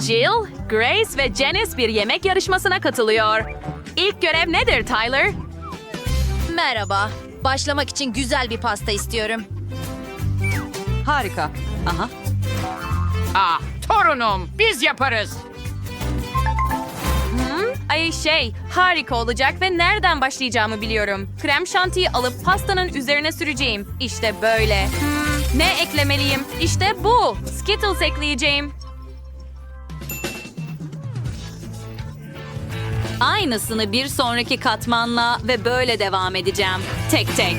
Jill, Grace ve Janice bir yemek yarışmasına katılıyor. İlk görev nedir Tyler? Merhaba. Başlamak için güzel bir pasta istiyorum. Harika. Aha. Ah, torunum, biz yaparız. Ay şey, harika olacak ve nereden başlayacağımı biliyorum. Krem şantiyi alıp pastanın üzerine süreceğim. İşte böyle. Hmm, ne eklemeliyim? İşte bu. Skittles ekleyeceğim. Aynısını bir sonraki katmanla ve böyle devam edeceğim. Tek tek.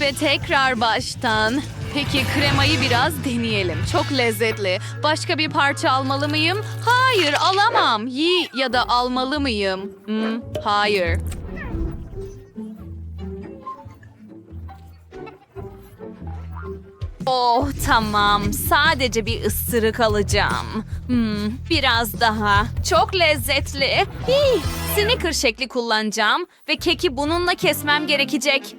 Ve tekrar baştan. Peki kremayı biraz deneyelim. Çok lezzetli. Başka bir parça almalı mıyım? Hayır, alamam. Yi ya da almalı mıyım? Hmm, hayır. Oh tamam. Sadece bir ısırık alacağım. Hmm, biraz daha. Çok lezzetli. Hii, Snicker şekli kullanacağım ve keki bununla kesmem gerekecek.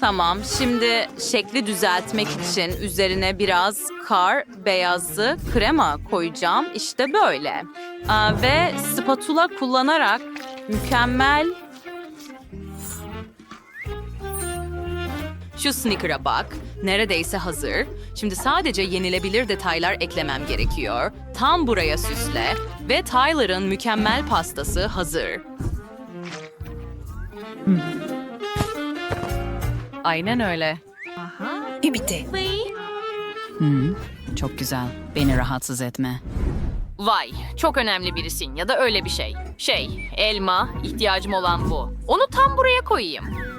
Tamam, şimdi şekli düzeltmek için üzerine biraz kar beyazı krema koyacağım. İşte böyle. Aa, ve spatula kullanarak mükemmel... Şu sneaker'a bak. Neredeyse hazır. Şimdi sadece yenilebilir detaylar eklemem gerekiyor. Tam buraya süsle. Ve Tyler'ın mükemmel pastası hazır. Aynen öyle. Çok güzel. Beni rahatsız etme. Vay, çok önemli birisin ya da öyle bir şey. Şey, elma, ihtiyacım olan bu. Onu tam buraya koyayım.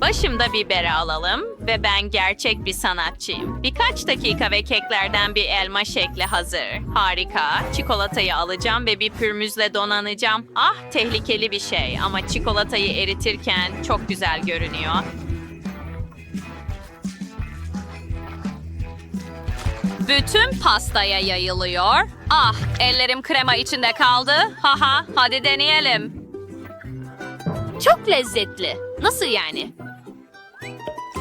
Başımda biberi alalım ve ben gerçek bir sanatçıyım. Birkaç dakika ve keklerden bir elma şekli hazır. Harika. Çikolatayı alacağım ve bir pürmüzle donanacağım. Ah tehlikeli bir şey ama çikolatayı eritirken çok güzel görünüyor. Bütün pastaya yayılıyor. Ah, ellerim krema içinde kaldı. Haha, hadi deneyelim. Çok lezzetli. Nasıl yani?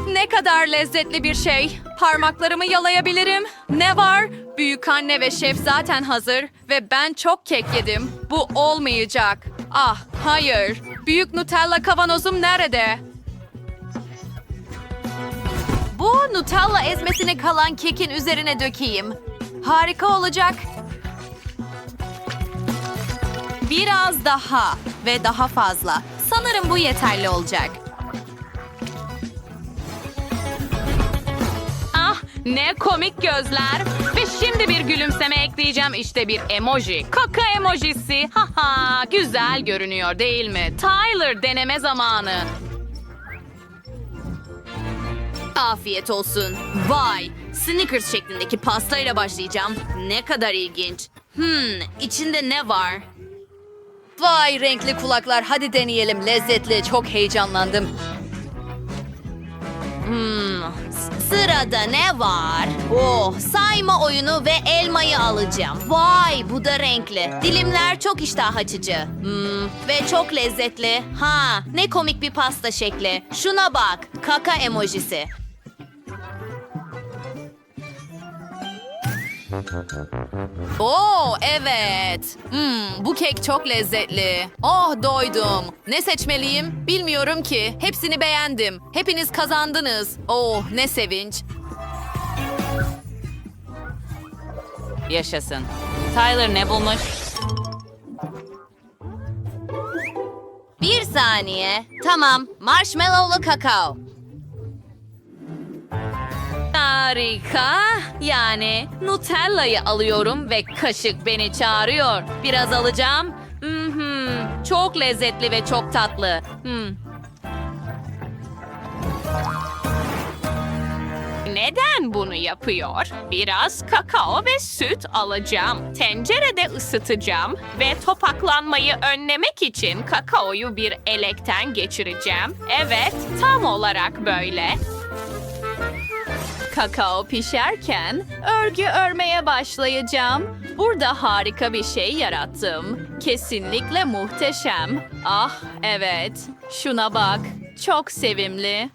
Ne kadar lezzetli bir şey. Parmaklarımı yalayabilirim. Ne var? Büyük anne ve şef zaten hazır ve ben çok kek yedim. Bu olmayacak. Ah, hayır. Büyük Nutella kavanozum nerede? Bu Nutella ezmesini kalan kekin üzerine dökeyim. Harika olacak. Biraz daha ve daha fazla. Sanırım bu yeterli olacak. Ne komik gözler. Ve şimdi bir gülümseme ekleyeceğim. İşte bir emoji. Kaka emojisi. Haha güzel görünüyor değil mi? Tyler deneme zamanı. Afiyet olsun. Vay! Snickers şeklindeki pastayla başlayacağım. Ne kadar ilginç. Hmm, içinde ne var? Vay renkli kulaklar. Hadi deneyelim. Lezzetli. Çok heyecanlandım. Hmm, sırada ne var? Oh, sayma oyunu ve elmayı alacağım. Vay, bu da renkli. Dilimler çok iştah açıcı. Hmm, ve çok lezzetli. Ha, ne komik bir pasta şekli. Şuna bak, kaka emojisi. Oo evet. Hmm, bu kek çok lezzetli. Oh doydum. Ne seçmeliyim? Bilmiyorum ki. Hepsini beğendim. Hepiniz kazandınız. Oh ne sevinç. Yaşasın. Tyler ne bulmuş? Bir saniye. Tamam. Marshmallowlu kakao. Harika. Yani Nutella'yı alıyorum ve kaşık beni çağırıyor. Biraz alacağım. Mhm, Çok lezzetli ve çok tatlı. Hmm. Neden bunu yapıyor? Biraz kakao ve süt alacağım. Tencerede ısıtacağım ve topaklanmayı önlemek için kakaoyu bir elekten geçireceğim. Evet, tam olarak böyle. Kakao pişerken örgü örmeye başlayacağım. Burada harika bir şey yarattım. Kesinlikle muhteşem. Ah evet, şuna bak. Çok sevimli.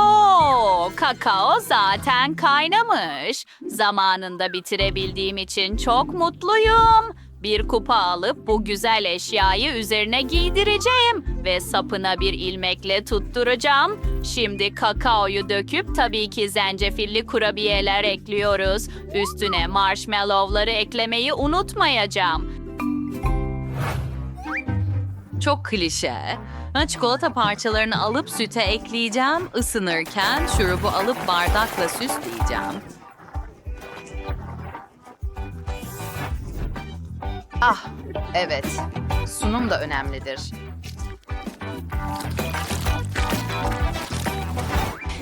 Oo, kakao zaten kaynamış. Zamanında bitirebildiğim için çok mutluyum. Bir kupa alıp bu güzel eşyayı üzerine giydireceğim ve sapına bir ilmekle tutturacağım. Şimdi kakaoyu döküp tabii ki zencefilli kurabiyeler ekliyoruz. Üstüne marshmallowları eklemeyi unutmayacağım. Çok klişe. Çikolata parçalarını alıp süte ekleyeceğim. Isınırken şurubu alıp bardakla süsleyeceğim. Ah, evet. Sunum da önemlidir.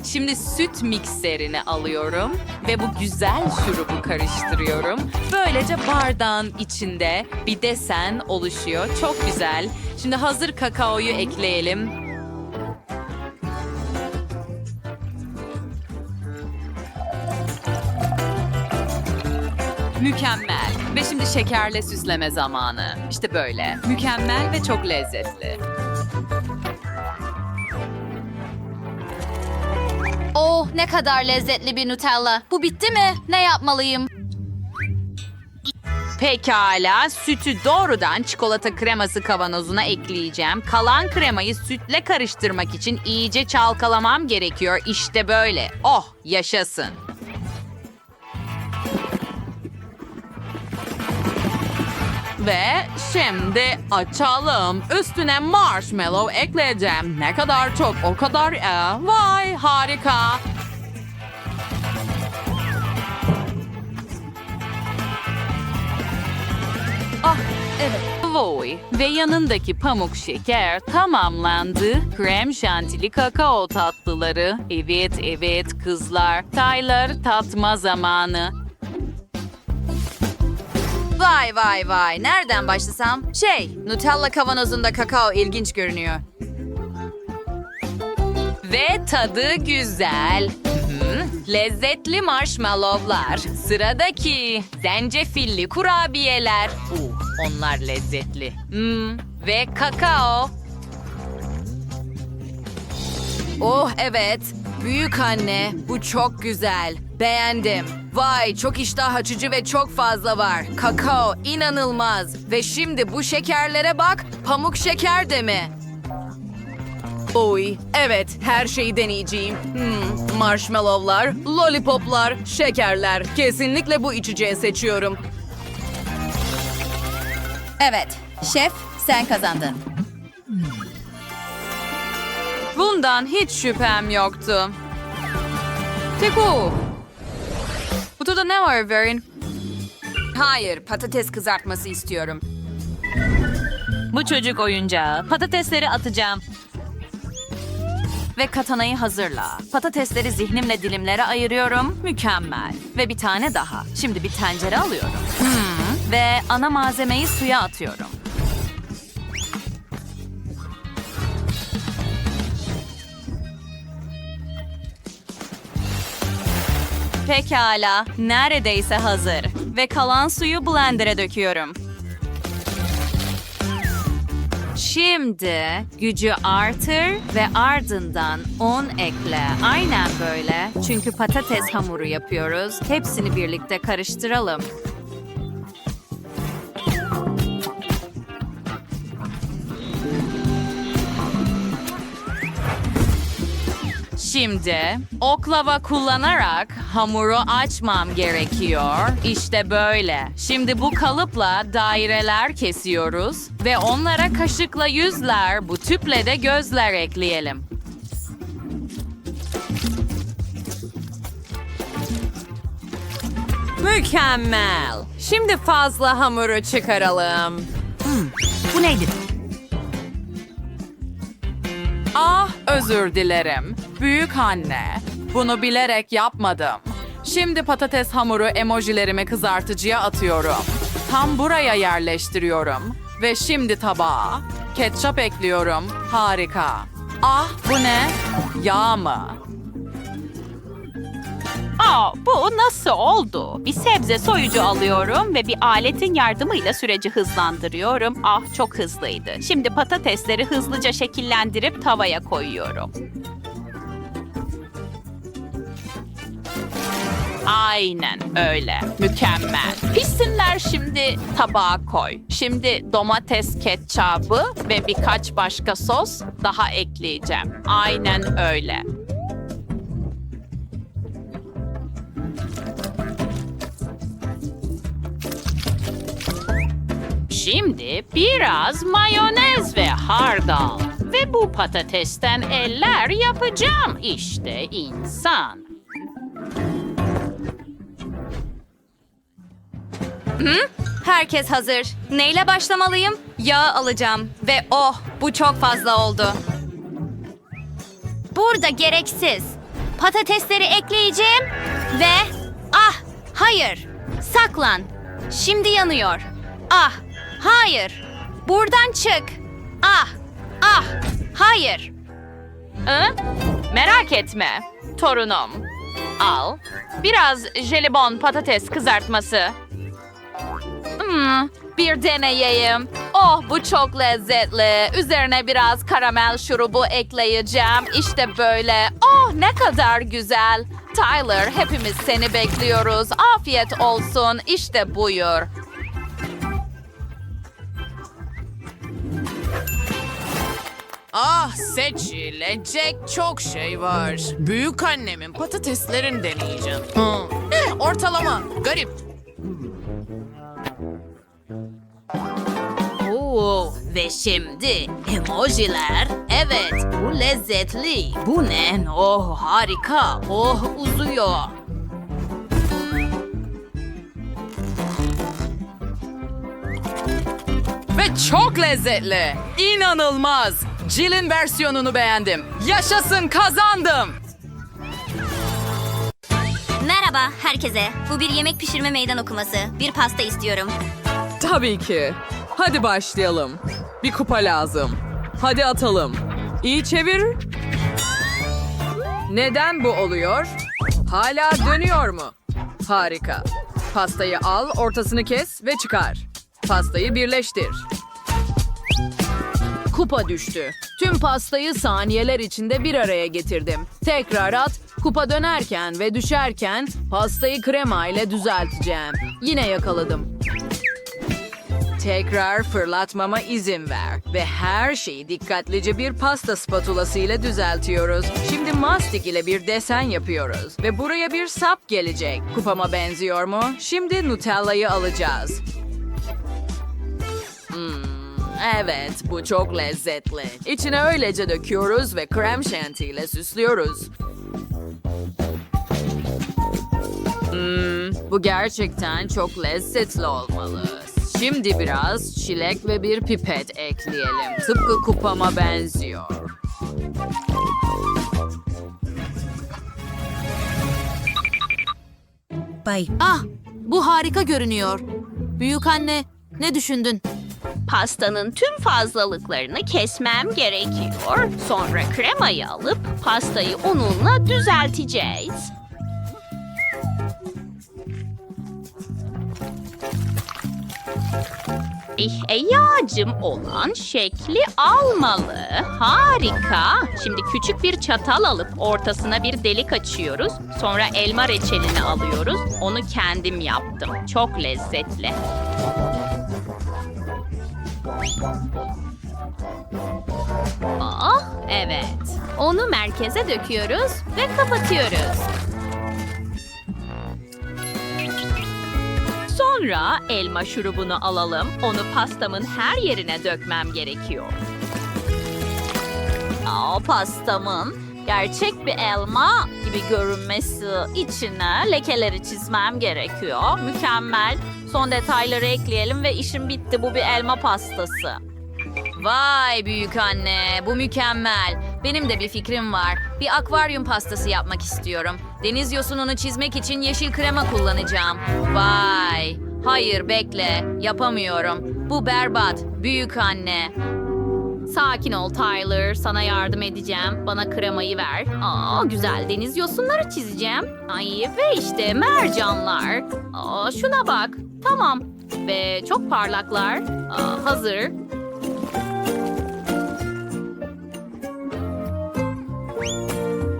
Şimdi süt mikserini alıyorum ve bu güzel şurubu karıştırıyorum. Böylece bardağın içinde bir desen oluşuyor. Çok güzel. Şimdi hazır kakaoyu ekleyelim. Mükemmel. Ve şimdi şekerle süsleme zamanı. İşte böyle. Mükemmel ve çok lezzetli. Oh, ne kadar lezzetli bir Nutella. Bu bitti mi? Ne yapmalıyım? Pekala, sütü doğrudan çikolata kreması kavanozuna ekleyeceğim. Kalan kremayı sütle karıştırmak için iyice çalkalamam gerekiyor. İşte böyle. Oh, yaşasın. Ve şimdi açalım. Üstüne marshmallow ekleyeceğim. Ne kadar çok o kadar iyi. Vay harika. Voy ve yanındaki pamuk şeker tamamlandı. Krem şantili kakao tatlıları. Evet evet kızlar. Taylar tatma zamanı. Vay vay vay. Nereden başlasam? Şey, Nutella kavanozunda kakao ilginç görünüyor. Ve tadı güzel. Hı, Lezzetli marshmallowlar. Sıradaki zencefilli kurabiyeler. Uh, onlar lezzetli. Hmm, ve kakao. Oh evet. Büyük anne, bu çok güzel. Beğendim. Vay çok iştah açıcı ve çok fazla var. Kakao inanılmaz. Ve şimdi bu şekerlere bak. Pamuk şeker de mi? Oy, evet her şeyi deneyeceğim. Hmm, marshmallowlar, lollipoplar, şekerler. Kesinlikle bu içeceği seçiyorum. Evet, şef sen kazandın. Bundan hiç şüphem yoktu. Teku. Kutuda ne var Verin? Hayır, patates kızartması istiyorum. Bu çocuk oyuncağı. Patatesleri atacağım. Ve katanayı hazırla. Patatesleri zihnimle dilimlere ayırıyorum. Mükemmel. Ve bir tane daha. Şimdi bir tencere alıyorum. Hmm. Ve ana malzemeyi suya atıyorum. Pekala, neredeyse hazır. Ve kalan suyu blender'a döküyorum. Şimdi gücü artır ve ardından un ekle. Aynen böyle. Çünkü patates hamuru yapıyoruz. Hepsini birlikte karıştıralım. Şimdi oklava kullanarak hamuru açmam gerekiyor. İşte böyle. Şimdi bu kalıpla daireler kesiyoruz ve onlara kaşıkla yüzler, bu tüple de gözler ekleyelim. Mükemmel. Şimdi fazla hamuru çıkaralım. Bu neydi? Özür dilerim. Büyük anne. Bunu bilerek yapmadım. Şimdi patates hamuru emojilerimi kızartıcıya atıyorum. Tam buraya yerleştiriyorum. Ve şimdi tabağa. ketçap ekliyorum. Harika. Ah bu ne? Yağ mı? Aa, bu nasıl oldu? Bir sebze soyucu alıyorum ve bir aletin yardımıyla süreci hızlandırıyorum. Ah çok hızlıydı. Şimdi patatesleri hızlıca şekillendirip tavaya koyuyorum. Aynen öyle. Mükemmel. Pişsinler şimdi tabağa koy. Şimdi domates ketçabı ve birkaç başka sos daha ekleyeceğim. Aynen öyle. Şimdi biraz mayonez ve hardal. Ve bu patatesten eller yapacağım. İşte insan. Herkes hazır. Neyle başlamalıyım? Yağ alacağım. Ve oh bu çok fazla oldu. Burada gereksiz. Patatesleri ekleyeceğim ve... Ah hayır. Saklan. Şimdi yanıyor. Ah hayır. Buradan çık. Ah ah hayır. Hı? Merak etme torunum. Al. Biraz jelibon patates kızartması. Hmm, bir deneyeyim. Oh bu çok lezzetli. Üzerine biraz karamel şurubu ekleyeceğim. İşte böyle. Oh ne kadar güzel. Tyler hepimiz seni bekliyoruz. Afiyet olsun. İşte buyur. Ah seçilecek çok şey var. Büyük annemin patateslerini deneyeceğim. Hı. Eh, ortalama. Garip. Oo, ve şimdi emojiler. Evet, bu lezzetli. Bu ne? Oh harika. Oh uzuyor. Ve çok lezzetli. İnanılmaz. Jill'in versiyonunu beğendim. Yaşasın kazandım. Merhaba herkese. Bu bir yemek pişirme meydan okuması. Bir pasta istiyorum. Tabii ki. Hadi başlayalım. Bir kupa lazım. Hadi atalım. İyi çevir. Neden bu oluyor? Hala dönüyor mu? Harika. Pastayı al, ortasını kes ve çıkar. Pastayı birleştir. Kupa düştü. Tüm pastayı saniyeler içinde bir araya getirdim. Tekrar at, kupa dönerken ve düşerken pastayı krema ile düzelteceğim. Yine yakaladım. Tekrar fırlatmama izin ver. Ve her şeyi dikkatlice bir pasta spatulası ile düzeltiyoruz. Şimdi mastik ile bir desen yapıyoruz. Ve buraya bir sap gelecek. Kupama benziyor mu? Şimdi Nutella'yı alacağız. Evet, bu çok lezzetli. İçine öylece döküyoruz ve krem şanti ile süslüyoruz. Hmm, bu gerçekten çok lezzetli olmalı. Şimdi biraz çilek ve bir pipet ekleyelim. Tıpkı kupama benziyor. Bay. Ah, bu harika görünüyor. Büyük anne, ne düşündün? Pastanın tüm fazlalıklarını kesmem gerekiyor. Sonra kremayı alıp pastayı ununla düzelteceğiz. İhtiyacım olan şekli almalı. Harika. Şimdi küçük bir çatal alıp ortasına bir delik açıyoruz. Sonra elma reçelini alıyoruz. Onu kendim yaptım. Çok lezzetli. Ah, evet. Onu merkeze döküyoruz ve kapatıyoruz. Sonra elma şurubunu alalım. Onu pastamın her yerine dökmem gerekiyor. Aa, pastamın gerçek bir elma gibi görünmesi içine lekeleri çizmem gerekiyor. Mükemmel. Son detayları ekleyelim ve işim bitti. Bu bir elma pastası. Vay büyük anne, bu mükemmel. Benim de bir fikrim var. Bir akvaryum pastası yapmak istiyorum. Deniz yosununu çizmek için yeşil krema kullanacağım. Vay. Hayır bekle, yapamıyorum. Bu berbat, büyük anne. Sakin ol Tyler. Sana yardım edeceğim. Bana kremayı ver. Aa, güzel deniz yosunları çizeceğim. Ay ve işte mercanlar. Aa, şuna bak. Tamam. Ve çok parlaklar. Aa, hazır.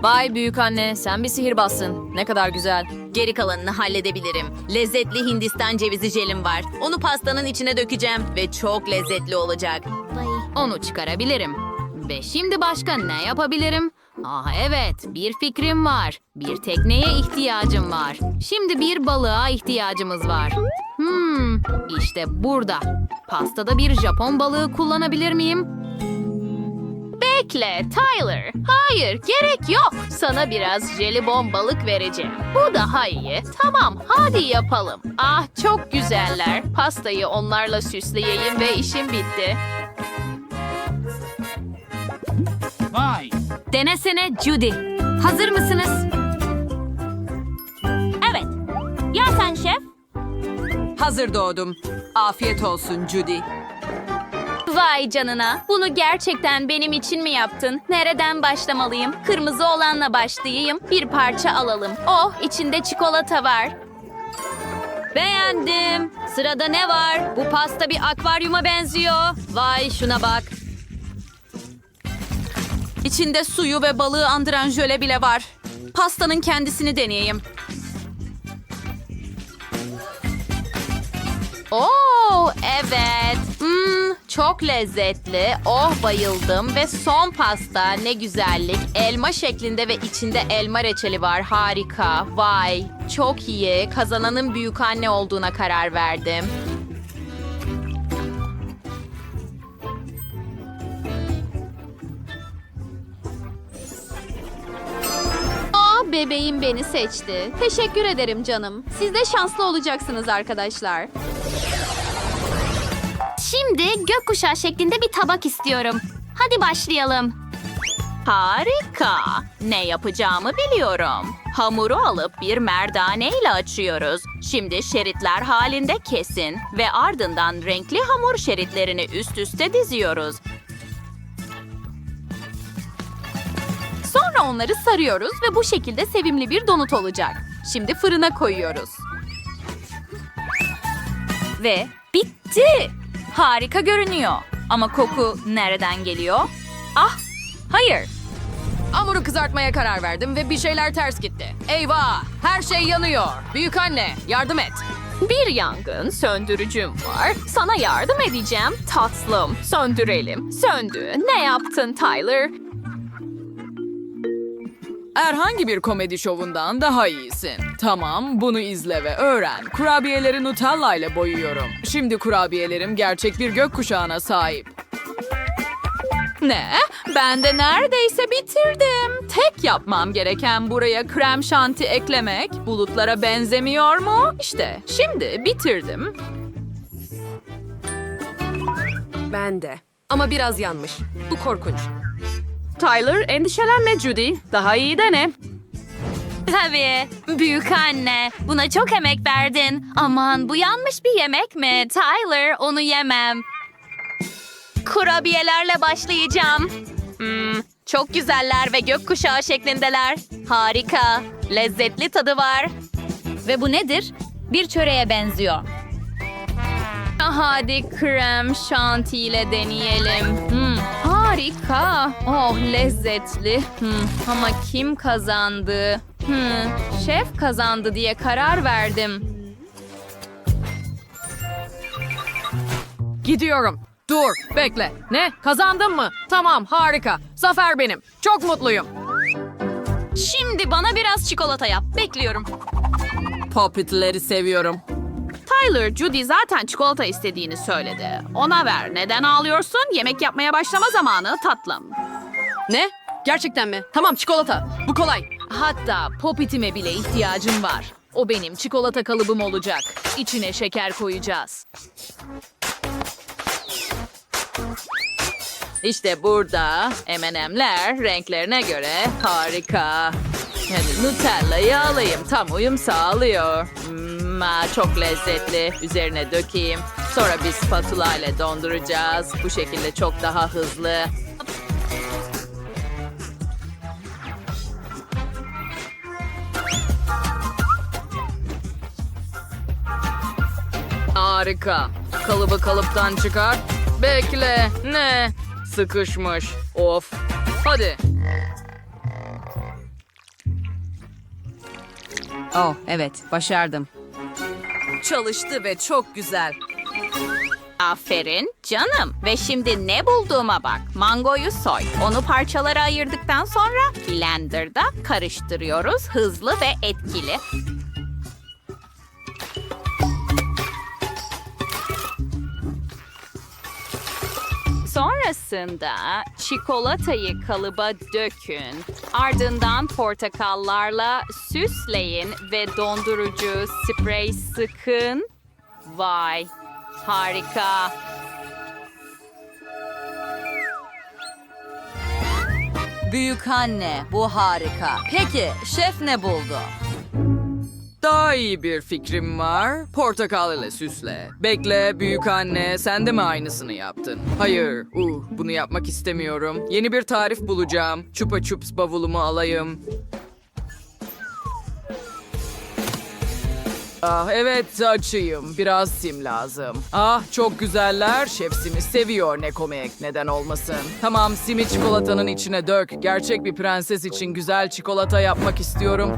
Vay büyük anne sen bir sihirbazsın. Ne kadar güzel. Geri kalanını halledebilirim. Lezzetli Hindistan cevizi jelim var. Onu pastanın içine dökeceğim ve çok lezzetli olacak. Onu çıkarabilirim. Ve şimdi başka ne yapabilirim? Ah evet, bir fikrim var. Bir tekneye ihtiyacım var. Şimdi bir balığa ihtiyacımız var. Hmm, işte burada. Pastada bir Japon balığı kullanabilir miyim? Bekle Tyler. Hayır gerek yok. Sana biraz jelibon balık vereceğim. Bu daha iyi. Tamam hadi yapalım. Ah çok güzeller. Pastayı onlarla süsleyeyim ve işim bitti. Denesene Judy. Hazır mısınız? Evet. Ya sen şef? Hazır doğdum. Afiyet olsun Judy. Vay canına. Bunu gerçekten benim için mi yaptın? Nereden başlamalıyım? Kırmızı olanla başlayayım. Bir parça alalım. Oh, içinde çikolata var. Beğendim. Sırada ne var? Bu pasta bir akvaryuma benziyor. Vay şuna bak. İçinde suyu ve balığı andıran jöle bile var. Pastanın kendisini deneyeyim. Oo, evet. Hmm, çok lezzetli. Oh bayıldım ve son pasta ne güzellik. Elma şeklinde ve içinde elma reçeli var. Harika. Vay, çok iyi. Kazananın büyük anne olduğuna karar verdim. Bebeğim beni seçti. Teşekkür ederim canım. Siz de şanslı olacaksınız arkadaşlar. Şimdi gökkuşağı şeklinde bir tabak istiyorum. Hadi başlayalım. Harika. Ne yapacağımı biliyorum. Hamuru alıp bir merdane ile açıyoruz. Şimdi şeritler halinde kesin ve ardından renkli hamur şeritlerini üst üste diziyoruz. Onları sarıyoruz ve bu şekilde sevimli bir donut olacak. Şimdi fırına koyuyoruz. Ve bitti. Harika görünüyor. Ama koku nereden geliyor? Ah, hayır. Hamuru kızartmaya karar verdim ve bir şeyler ters gitti. Eyvah! Her şey yanıyor. Büyük anne, yardım et. Bir yangın söndürücüm var. Sana yardım edeceğim tatlım. Söndürelim. Söndü. Ne yaptın Tyler? Herhangi bir komedi şovundan daha iyisin. Tamam, bunu izle ve öğren. Kurabiyeleri Nutella ile boyuyorum. Şimdi kurabiyelerim gerçek bir gökkuşağına sahip. Ne? Ben de neredeyse bitirdim. Tek yapmam gereken buraya krem şanti eklemek. Bulutlara benzemiyor mu? İşte şimdi bitirdim. Ben de. Ama biraz yanmış. Bu korkunç. Tyler endişelenme Judy. Daha iyi dene. Tabii. Büyük anne. Buna çok emek verdin. Aman bu yanlış bir yemek mi? Tyler onu yemem. Kurabiyelerle başlayacağım. Hmm, çok güzeller ve gökkuşağı şeklindeler. Harika. Lezzetli tadı var. Ve bu nedir? Bir çöreğe benziyor. Hadi krem şanti ile deneyelim. Hmm, harika. Oh lezzetli. Hmm, ama kim kazandı? Hmm, şef kazandı diye karar verdim. Gidiyorum. Dur, bekle. Ne? Kazandın mı? Tamam, harika. Zafer benim. Çok mutluyum. Şimdi bana biraz çikolata yap. Bekliyorum. Puppet'leri seviyorum. Tyler, Judy zaten çikolata istediğini söyledi. Ona ver. Neden ağlıyorsun? Yemek yapmaya başlama zamanı tatlım. Ne? Gerçekten mi? Tamam, çikolata. Bu kolay. Hatta popitime bile ihtiyacım var. O benim çikolata kalıbım olacak. İçine şeker koyacağız. İşte burada M&M'ler renklerine göre harika. Yani Nutella'yı alayım. Tam uyum sağlıyor. Hmm, aa, çok lezzetli. Üzerine dökeyim. Sonra bir spatula ile donduracağız. Bu şekilde çok daha hızlı. Harika. Kalıbı kalıptan çıkar. Bekle. Ne? Sıkışmış. Of. Hadi. Oh evet başardım. Çalıştı ve çok güzel. Aferin canım. Ve şimdi ne bulduğuma bak. Mangoyu soy. Onu parçalara ayırdıktan sonra blenderda karıştırıyoruz. Hızlı ve etkili. Sonrasında çikolatayı kalıba dökün. Ardından portakallarla süsleyin ve dondurucu sprey sıkın. Vay, harika. Büyük anne bu harika. Peki şef ne buldu? Daha iyi bir fikrim var. Portakal ile süsle. Bekle büyük anne sen de mi aynısını yaptın? Hayır. Uh, bunu yapmak istemiyorum. Yeni bir tarif bulacağım. Chupa Chups bavulumu alayım. Ah evet açayım. Biraz sim lazım. Ah çok güzeller. Şef simi seviyor ne komik neden olmasın. Tamam simi çikolatanın içine dök. Gerçek bir prenses için güzel çikolata yapmak istiyorum.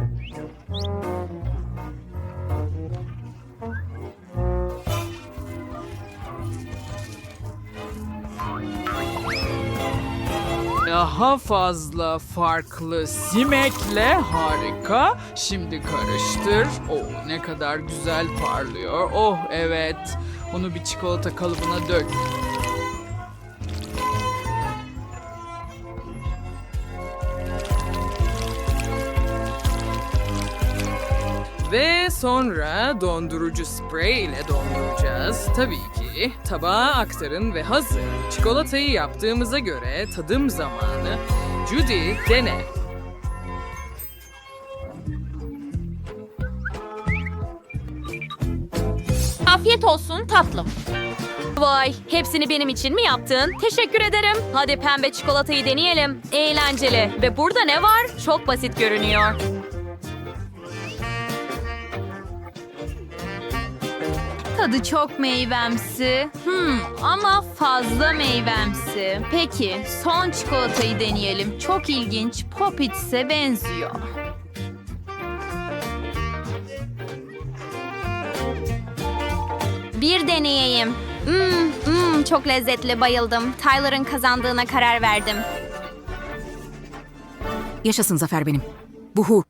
Daha fazla farklı simekle harika. Şimdi karıştır. Oh ne kadar güzel parlıyor. Oh evet. Onu bir çikolata kalıbına dök. Ve sonra dondurucu sprey ile donduracağız. Tabii ki tabağa aktarın ve hazır. Çikolatayı yaptığımıza göre tadım zamanı. Judy dene. Afiyet olsun tatlım. Vay, hepsini benim için mi yaptın? Teşekkür ederim. Hadi pembe çikolatayı deneyelim. Eğlenceli. Ve burada ne var? Çok basit görünüyor. Tadı çok meyvemsi. Hmm, ama fazla meyvemsi. Peki, son çikolatayı deneyelim. Çok ilginç. Popits'e benziyor. Bir deneyeyim. Hmm, hmm, çok lezzetli bayıldım. Tyler'ın kazandığına karar verdim. Yaşasın zafer benim. Buhu.